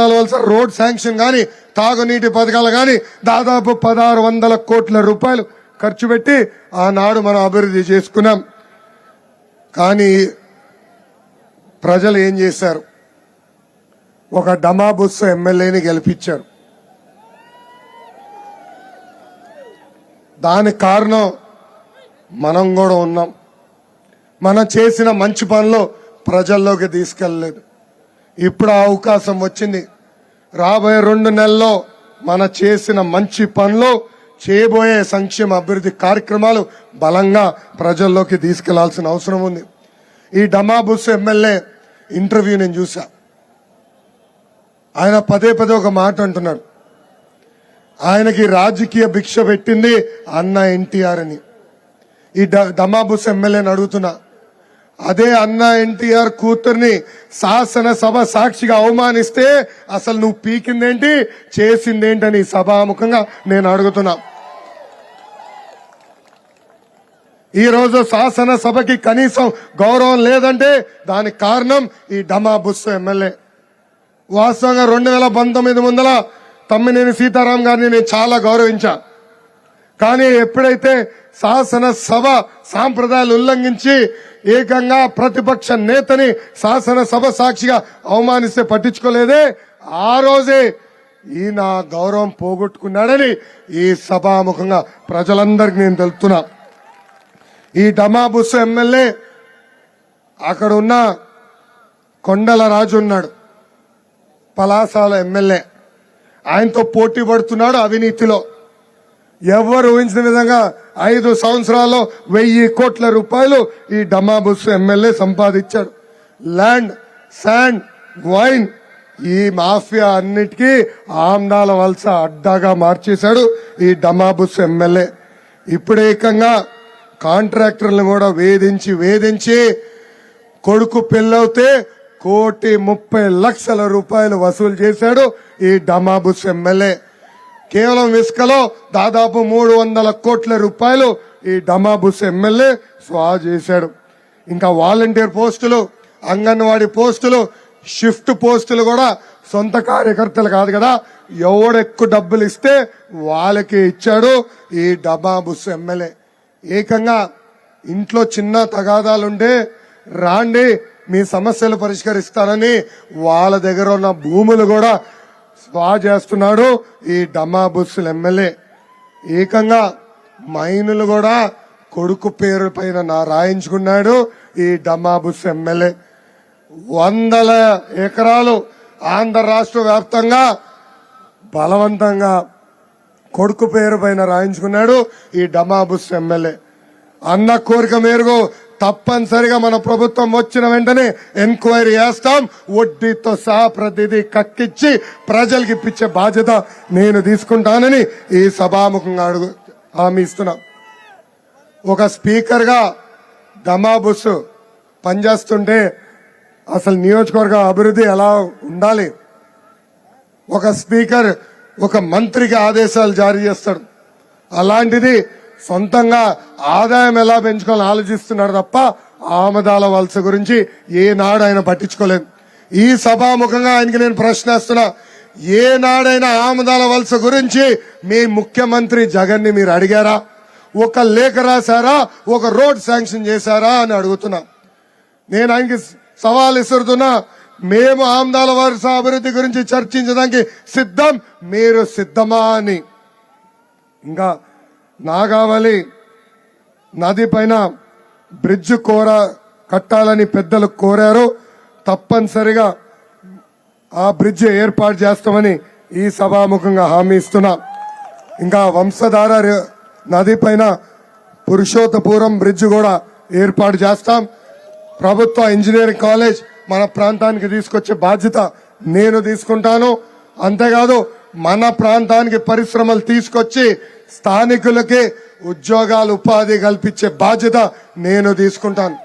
ఆమ్దాల వలస road sanction కానీ తాగునీటి పథకాలు కానీ దాదాపు పదహారు వందల కోట్ల రూపాయలు ఖర్చు పెట్టి ఆనాడు మనం అభివృద్ధి చేసుకున్నాం. కానీ ప్రజలు ఏం చేశారు? ఒక డమాబుస్ ఎమ్మెల్యేని గెలిపించారు. దానికి కారణం మనం కూడా ఉన్నాం. మనం చేసిన మంచి పనులు ప్రజల్లోకి తీసుకెళ్ళలేదు. ఇప్పుడు ఆ అవకాశం వచ్చింది. రాబోయే రెండు నెలల్లో మన చేసిన మంచి పనులు చేయబోయే సంక్షేమ అభివృద్ధి కార్యక్రమాలు బలంగా ప్రజల్లోకి తీసుకెళ్ళాల్సిన అవసరం ఉంది. ఈ డమాబుస్ ఎమ్మెల్యే ఇంటర్వ్యూ నేను చూసా ఆయన పదే పదే ఒక మాట అంటున్నాడు. ఆయనకి రాజకీయ భిక్ష పెట్టింది అన్న ఎన్టీఆర్ అని. ఈ డమాబుస్ ఎమ్మెల్యేని అడుగుతున్నా. అదే అన్న ఎన్టీఆర్ కూతుర్ని శాసనసభ సాక్షిగా అవమానిస్తే అసలు నువ్వు పీకిందేంటి? చేసిందేంటని సభాముఖంగా నేను అడుగుతున్నా. ఈ రోజు శాసనసభకి కనీసం గౌరవం లేదంటే దానికి కారణం ఈ డమా బుస్సు ఎమ్మెల్యే. వాస్తవంగా రెండు వేల పంతొమ్మిది ముందల తమ్మినేని సీతారాం గారిని నేను చాలా గౌరవించా. కానీ ఎప్పుడైతే శాసనసభ సాంప్రదాయాలు ఉల్లంఘించి ఏకంగా ప్రతిపక్ష నేతని శాసనసభ సాక్షిగా అవమానిస్తే పట్టించుకోలేదే. ఆ రోజే ఈయన గౌరవం పోగొట్టుకున్నాడని ఈ సభాముఖంగా ప్రజలందరికీ నేను తెలుపుతున్నా. ఈ డమాబుస్ ఎమ్మెల్యే అక్కడ ఉన్న కొండల రాజు ఉన్నాడు. పలాసాల ఎమ్మెల్యే. ఆయనతో పోటీ పడుతున్నాడు అవినీతిలో. ఎవరు ఊహించిన విధంగా ఐదు సంవత్సరాల్లో వెయ్యి కోట్ల రూపాయలు ఈ డమాబుస్ ఎమ్మెల్యే సంపాదించాడు. ల్యాండ్ శాండ్ వైన్ ఈ మాఫియా అన్నిటికీ ఆమ్దాల వలస అడ్డాగా మార్చేశాడు ఈ డమాబుస్ ఎమ్మెల్యే. ఇప్పుడేకంగా కాంట్రాక్టర్లు కాంట్రాక్టర్లను కూడా వేధించి వేధించి కొడుకు పెళ్ళవుతే కోటి ముప్పై లక్షల రూపాయలు వసూలు చేశాడు ఈ డమాబుస్ ఎమ్మెల్యే. కేవలం ఇసుకలో దాదాపు మూడు వందల కోట్ల రూపాయలు ఈ డమాబుస్ ఎమ్మెల్యే స్వా చేశాడు. ఇంకా వాలంటీర్ పోస్టులు అంగన్వాడీ పోస్టులు షిఫ్ట్ పోస్టులు కూడా సొంత కార్యకర్తలు కాదు కదా ఎవడెక్కువ డబ్బులు ఇస్తే వాళ్ళకి ఇచ్చాడు ఈ డమాబుస్ ఎమ్మెల్యే. ఏకంగా ఇంట్లో చిన్న తగాదాలుంటే రాండి మీ సమస్యలు పరిష్కరిస్తానని వాళ్ళ దగ్గర ఉన్న భూములు కూడా స్వా చేస్తున్నాడు ఈ డమాబుస్సుల ఎమ్మెల్యే. ఏకంగా మైనులు కూడా కొడుకు పేరు పైన నా రాయించుకున్నాడు ఈ డమాబుస్ ఎమ్మెల్యే. వందల ఎకరాలు ఆంధ్ర రాష్ట్ర వ్యాప్తంగా బలవంతంగా కొడుకు పేరు పైన రాయించుకున్నాడు ఈ డమాబుస్ ఎమ్మెల్యే. అన్న కోరిక మేరకు తప్పనిసరిగా మన ప్రభుత్వం వచ్చిన వెంటనే ఎంక్వైరీ చేస్తాం. వడ్డీతో సహా ప్రతిదీ కక్కిచ్చి ప్రజలకు ఇప్పించే బాధ్యత నేను తీసుకుంటానని ఈ సభాముఖంగా అడుగు హామీ ఇస్తున్నా. ఒక స్పీకర్గా దమాబుస్ పనిచేస్తుంటే అసలు నియోజకవర్గ అభివృద్ధి ఎలా ఉండాలి? ఒక స్పీకర్ ఒక మంత్రికి ఆదేశాలు జారీ చేస్తాడు. అలాంటిది సొంతంగా ఆదాయం ఎలా పెంచుకోవాలని ఆలోచిస్తున్నాడు తప్ప ఆమదాల వలస గురించి ఏనాడు ఆయన పట్టించుకోలేదు. ఈ సభాముఖంగా ఆయనకి నేను ప్రశ్నిస్తున్నా ఏనాడైనా ఆమదాల వలస గురించి మీ ముఖ్యమంత్రి జగన్ని మీరు అడిగారా? ఒక లేఖ రాశారా? ఒక రోడ్ శాంక్షన్ చేశారా అని అడుగుతున్నా. నేను ఆయనకి సవాల్ ఇసురుతున్నా మేము ఆమదాల వలస అభివృద్ధి గురించి చర్చించడానికి సిద్ధం మీరు సిద్ధమా అని. ఇంకా నాగావళి నది పైన బ్రిడ్జ్ కోర కట్టాలని పెద్దలు కోరారు. తప్పనిసరిగా ఆ బ్రిడ్జ్ ఏర్పాటు చేస్తామని ఈ సభాముఖంగా హామీ ఇస్తున్నా. ఇంకా వంశధార ర- నది పైన పురుషోత్తపురం బ్రిడ్జ్ కూడా ఏర్పాటు చేస్తాం. ప్రభుత్వ ఇంజనీరింగ్ కాలేజ్ మన ప్రాంతానికి తీసుకొచ్చే బాధ్యత నేను తీసుకుంటాను. అంతేకాదు మన ప్రాంతానికి పరిశ్రమలు తీసుకొచ్చి స్థానికులకి ఉద్యోగాలు ఉపాధి కల్పించే బాధ్యత నేను తీసుకుంటాను.